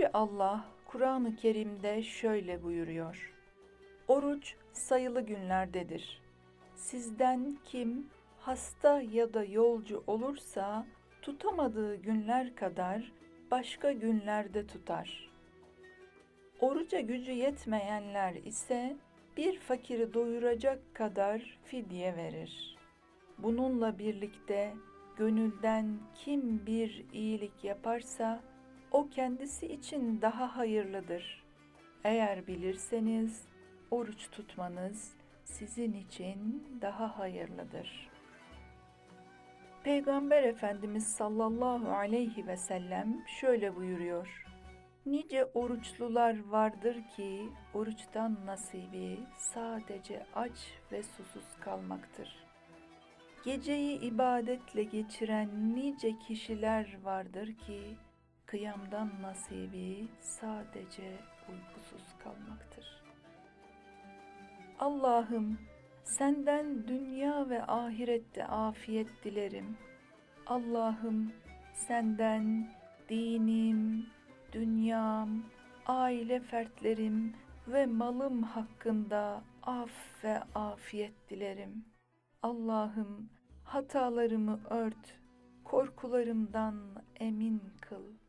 Allah Kur'an-ı Kerim'de şöyle buyuruyor. Oruç sayılı günlerdedir. Sizden kim hasta ya da yolcu olursa tutamadığı günler kadar başka günlerde tutar. Oruca gücü yetmeyenler ise bir fakiri doyuracak kadar fidye verir. Bununla birlikte gönülden kim bir iyilik yaparsa o kendisi için daha hayırlıdır. Eğer bilirseniz oruç tutmanız sizin için daha hayırlıdır. Peygamber Efendimiz sallallahu aleyhi ve sellem şöyle buyuruyor. Nice oruçlular vardır ki oruçtan nasibi sadece aç ve susuz kalmaktır. Geceyi ibadetle geçiren nice kişiler vardır ki kıyamdan nasibi sadece uykusuz kalmaktır. Allah'ım senden dünya ve ahirette afiyet dilerim. Allah'ım senden dinim, dünyam, aile fertlerim ve malım hakkında af ve afiyet dilerim. Allah'ım hatalarımı ört, korkularımdan emin kıl.